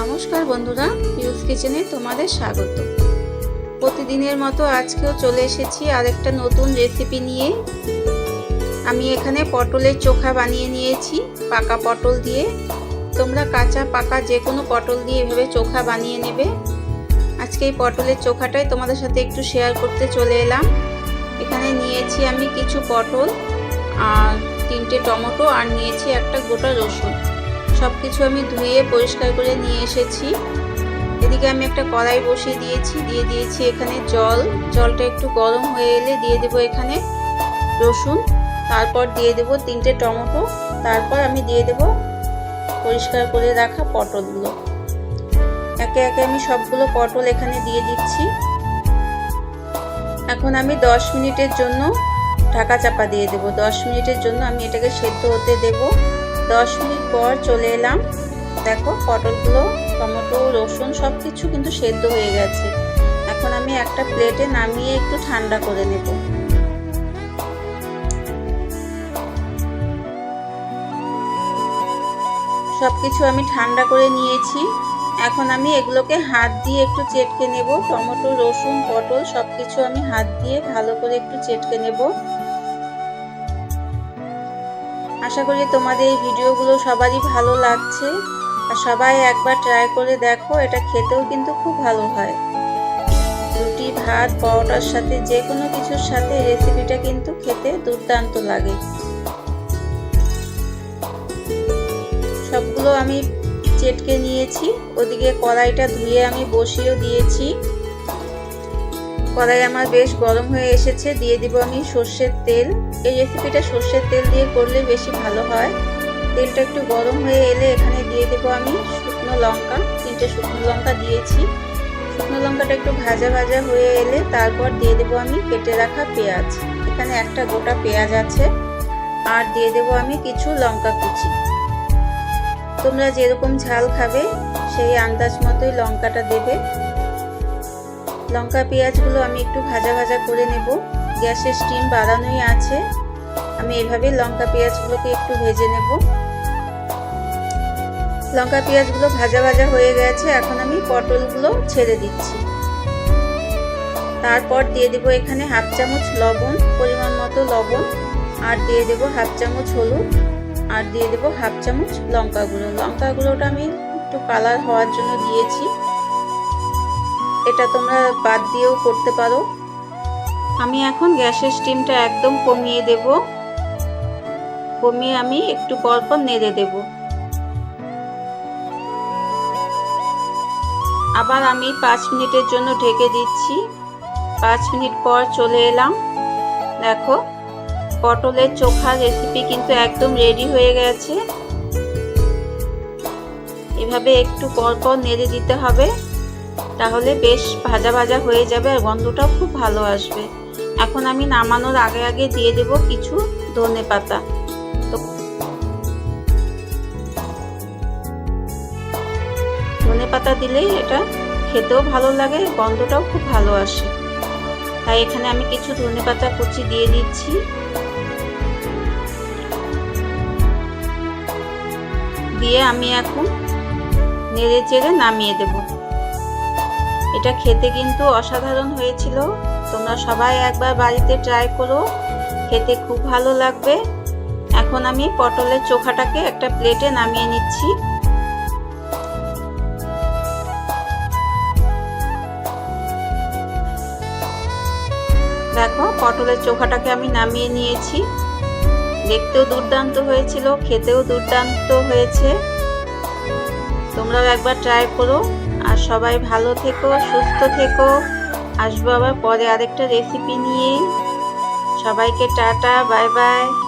নমস্কার বন্ধুরা পিউস কিচেনে তোমাদের স্বাগত। প্রতিদিনের মতো আজকেও চলে এসেছি আরেকটা নতুন রেসিপি নিয়ে। আমি এখানে পটলের চোখা বানিয়ে নিয়েছি, পাকা পটল দিয়ে। তোমরা কাঁচা, পাকা যে কোনো পটল দিয়ে এভাবে চোখা বানিয়ে নেবে। আজকে এই পটলের চোখাটাই তোমাদের সাথে একটু শেয়ার করতে চলে এলাম। এখানে নিয়েছি আমি কিছু পটল আর তিনটে টমেটো আর নিয়েছি একটা গোটা রসুন। সব কিছু আমি ধুয়ে পরিষ্কার করে নিয়ে এসেছি। এদিকে আমি একটা কড়াই বসিয়ে দিয়েছি, দিয়ে দিয়েছি এখানে জল। জলটা একটু গরম হয়ে এলে দিয়ে দেবো এখানে রসুন। তারপর দিয়ে দেব তিনটে টমেটো। তারপর আমি দিয়ে দেব পরিষ্কার করে রাখা পটলগুলো। একে একে আমি সবগুলো পটল এখানে দিয়ে দিচ্ছি। এখন আমি দশ মিনিটের জন্য ঢাকা চাপা দিয়ে দেবো। দশ মিনিটের জন্য আমি এটাকে সেদ্ধ হতে দেবো। দশ মিনিট পর চলে এলাম। দেখো পটলগুলো, টমেটো, রসুন সব কিছু কিন্তু সেদ্ধ হয়ে গেছে। এখন আমি একটা প্লেটে নামিয়ে একটু ঠান্ডা করে নেব। সব কিছু আমি ঠান্ডা করে নিয়েছি। এখন আমি এগুলোকে হাত দিয়ে একটু চেটকে নেব। টমেটো, রসুন, পটল সব কিছু আমি হাত দিয়ে ভালো করে একটু চেটকে নেব। আশা করি তোমাদের এই ভিডিওগুলো সবারই ভালো লাগছে। আর সবাই একবার ট্রাই করে দেখো, এটা খেতেও কিন্তু খুব ভালো হয়। রুটি, ভাত, পরোটার সাথে যে কোনো কিছুর সাথে রেসিপিটা কিন্তু খেতে দুর্দান্ত লাগে। সবগুলো আমি চেটকে নিয়েছি, ওদিকে কড়াইটা ধুয়ে আমি বসিয়েও দিয়েছি। কড়াই আমার বেশ গরম হয়ে এসেছে, দিয়ে দিব আমি সর্ষের তেল। এই রেসিপিটা সর্ষের তেল দিয়ে করলে বেশি ভালো হয়। তেলটা একটু গরম হয়ে এলে এখানে দিয়ে দেবো আমি শুকনো লঙ্কা, তিনটে শুকনো লঙ্কা দিয়েছি। শুকনো লঙ্কাটা একটু ভাজা ভাজা হয়ে এলে তারপর দিয়ে দেবো আমি কেটে রাখা পেঁয়াজ। এখানে একটা গোটা পেঁয়াজ আছে, আর দিয়ে দেবো আমি কিছু লঙ্কা কুচি। তোমরা যেরকম ঝাল খাবে, সেই আন্দাজ মতোই লঙ্কাটা দেবে। লঙ্কা পেঁয়াজগুলো আমি একটু ভাজা ভাজা করে নেব। গ্যাসের স্টিম বাড়ানোই আছে। আমি এভাবে লঙ্কা পেঁয়াজগুলোকে একটু ভেজে নেব। লঙ্কা পেঁয়াজগুলো ভাজা ভাজা হয়ে গেছে। এখন আমি পটলগুলো ছেড়ে দিচ্ছি। তারপর দিয়ে দেবো এখানে হাফ চামচ লবণ, পরিমাণ মতো লবণ, আর দিয়ে দেবো হাফ চামচ হলুদ, আর দিয়ে দেবো হাফ চামচ লঙ্কা গুঁড়ো লঙ্কা গুঁড়োটা আমি একটু কালার হওয়ার জন্য দিয়েছি। এটা তোমরা বাদ দিয়েও করতে পারো। আমি এখন গ্যাসের স্টিমটা একদম কমিয়ে দেব। কমিয়ে আমি একটু পর পর নেড়ে দেব। আবার আমি পাঁচ মিনিটের জন্য ঢেকে দিচ্ছি। পাঁচ মিনিট পর চলে এলাম। দেখো, পটলের চোখা রেসিপি কিন্তু একদম রেডি হয়ে গেছে। এভাবে একটু পর পর নেড়ে দিতে হবে। তাহলে বেশ ভাজা ভাজা হয়ে যাবে আর গন্ধটাও খুব ভালো আসবে। এখন আমি নামানোর আগে আগে দিয়ে দেব কিছু ধনে পাতা। ধনে পাতা দিলেই এটা খেতেও ভালো লাগে, গন্ধটাও খুব ভালো আসে। তাই এখানে আমি কিছু ধনে পাতা কুচি দিয়ে দিচ্ছি। দিয়ে আমি এখন নেড়ে চেড়ে নামিয়ে দেবো। এটা খেতে কিন্তু অসাধারণ হয়েছিল। তোমরা সবাই একবার বাড়িতে ট্রাই করো। খেতে খুব ভালো লাগবে। এখন আমি পটলের চোখাটাকে একটা প্লেটে নামিয়ে নিচ্ছি। দেখো, পটলের চোখাটাকে আমি নামিয়ে নিয়েছি। দেখতেও দুর্দান্ত হয়েছিল, খেতেও দুর্দান্ত হয়েছে। তোমরাও একবার ট্রাই করো। আর সবাই ভালো থেকো, সুস্থ থেকো। আসব আবার পরে আরেকটা রেসিপি নিয়ে। সবাইকে টাটা, বাই বাই।